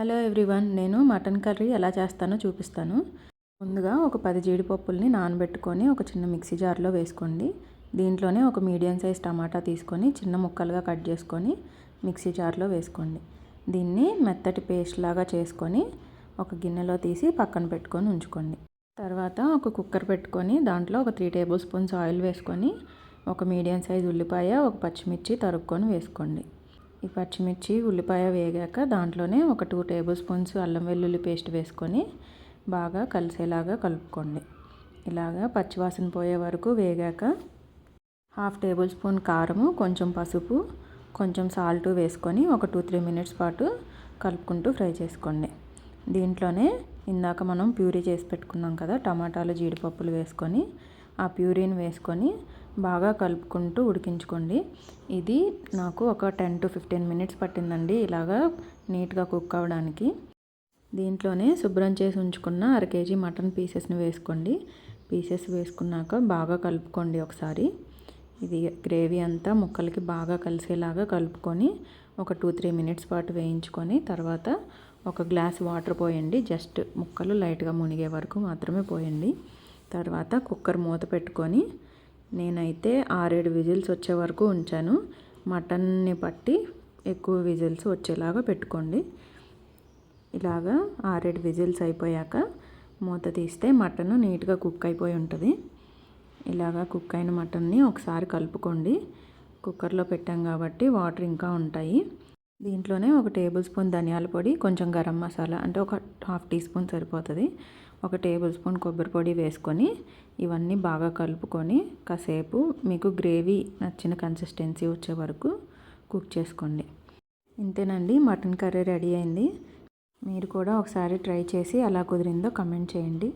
Hello everyone నేను mutton curry ఎలా చేస్తానో చూపిస్తాను. ముందుగా ఒక పది జీడిపప్పుల్ని నానబెట్టుకొని ఒక చిన్న మిక్సీ జార్లో వేసుకోండి. దీంట్లోనే ఒక మీడియం సైజ్ టమాటా తీసుకొని చిన్న ముక్కలుగా కట్ చేసుకొని మిక్సీ జార్లో వేసుకోండి. దీన్ని మెత్తటి పేస్ట్ లాగా చేసుకొని ఒక గిన్నెలో తీసి పక్కన పెట్టుకొని ఉంచుకోండి. తర్వాత ఒక కుక్కర్ పెట్టుకొని దాంట్లో ఒక త్రీ టేబుల్ స్పూన్స్ ఆయిల్ వేసుకొని ఒక మీడియం సైజ్ ఉల్లిపాయ ఒక పచ్చిమిర్చి తరుక్కొని వేసుకోండి. ఈ పచ్చిమిర్చి ఉల్లిపాయ వేగాక దాంట్లోనే ఒక టూ టేబుల్ స్పూన్స్ అల్లం వెల్లుల్లి పేస్ట్ వేసుకొని బాగా కలిసేలాగా కలుపుకోండి. ఇలాగా పచ్చివాసన పోయే వరకు వేగాక హాఫ్ టేబుల్ స్పూన్ కారము కొంచెం పసుపు కొంచెం సాల్ట్ వేసుకొని ఒక టూ త్రీ మినిట్స్ పాటు కలుపుకుంటూ ఫ్రై చేసుకోండి. దీంట్లోనే ఇందాక మనం ప్యూరీ చేసి పెట్టుకున్నాం కదా టమాటాలు జీడిపప్పులు వేసుకొని ఆ ప్యూరీని వేసుకొని బాగా కలుపుకుంటూ ఉడికించుకోండి. ఇది నాకు ఒక టెన్ టు ఫిఫ్టీన్ మినిట్స్ పట్టిందండి ఇలాగా నీట్గా కుక్ అవ్వడానికి. దీంట్లోనే శుభ్రం చేసి ఉంచుకున్న అర కేజీ మటన్ పీసెస్ని వేసుకోండి. పీసెస్ వేసుకున్నాక బాగా కలుపుకోండి ఒకసారి. ఇది గ్రేవీ అంతా ముక్కలకి బాగా కలిసేలాగా కలుపుకొని ఒక టూ త్రీ మినిట్స్ పాటు వేయించుకొని తర్వాత ఒక గ్లాస్ వాటర్ పోయండి. జస్ట్ ముక్కలు లైట్గా మునిగే వరకు మాత్రమే పోయండి. తర్వాత కుక్కర్ మూత పెట్టుకొని నేనైతే ఆరేడు విజిల్స్ వచ్చే వరకు ఉంచాను. మటన్ని బట్టి ఎక్కువ విజిల్స్ వచ్చేలాగా పెట్టుకోండి. ఇలాగా ఆరేడు విజిల్స్ అయిపోయాక మూత తీస్తే మటన్ నీట్గా కుక్ అయిపోయి ఉంటుంది. ఇలాగా కుక్ అయిన మటన్ని ఒకసారి కలుపుకోండి. కుక్కర్లో పెట్టాం కాబట్టి వాటర్ ఇంకా ఉంటాయి. దీంట్లోనే ఒక టేబుల్ స్పూన్ ధనియాల పొడి కొంచెం గరం మసాలా అంటే ఒక హాఫ్ టీ స్పూన్ సరిపోతుంది. ఒక టేబుల్ స్పూన్ కొబ్బరి పొడి వేసుకొని ఇవన్నీ బాగా కలుపుకొని కాసేపు మీకు గ్రేవీ నచ్చిన కన్సిస్టెన్సీ వచ్చే వరకు కుక్ చేసుకోండి. ఇంతేనండి మటన్ కర్రీ రెడీ అయింది. మీరు కూడా ఒకసారి ట్రై చేసి ఎలా కుదిరిందో కమెంట్ చేయండి.